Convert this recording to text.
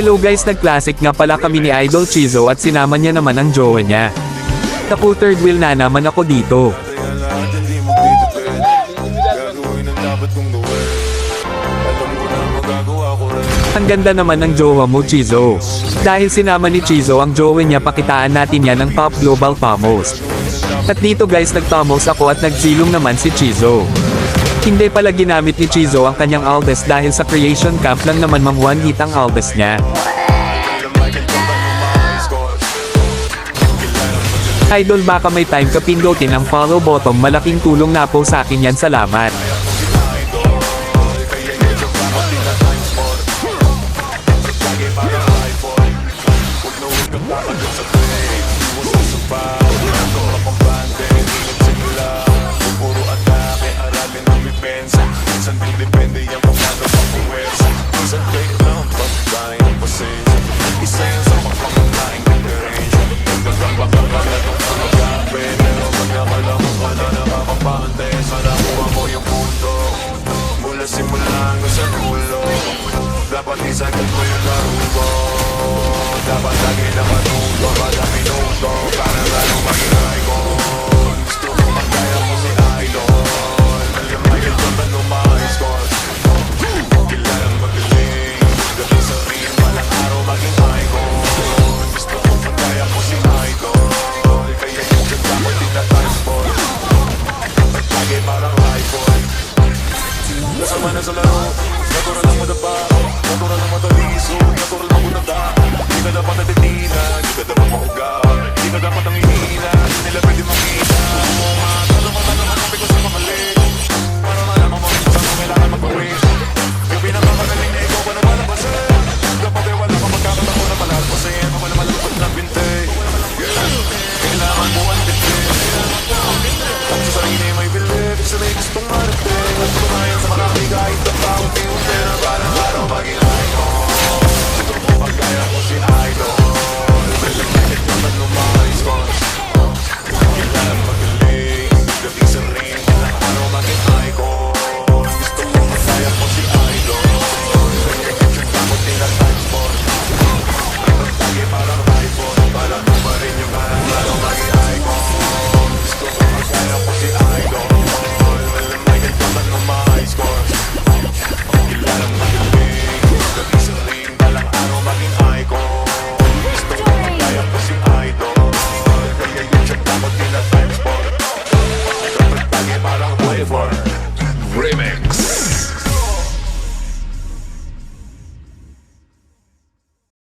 Hello guys nag-classic nga pala kami ni Idol Chizo at sinama niya naman ang jowa niya. Naku third wheel na naman ako dito. Ang ganda naman ng jowa mo Chizo. Dahil sinama ni Chizo ang jowa niya pakitaan natin yan ng Pop Global Pamos. At dito guys nagpamos ako at nagsilong naman si Chizo. Hindi pala ginamit ni Chizo ang kanyang Aldes dahil sa creation camp lang naman mang one hit ang Aldes niya. Idol baka may time ka pindutin ang follow button malaking tulong na po sa akin yan salamat. Kaya pati sa ganito yung larubo Dapat lagi na matuto Bada minuto Para lalo maging icon Gusto ko magkaya ko si Idol Alam ay ito ba lumayos ko Kilalang magaling Gabi sabihin malang araw maging icon Gusto ko magkaya ko si Idol Kaya yung ganda ko di na time spot Dapat lagi parang iPhone Sama na sa laro Nagkaroon lang mo na ba? up on the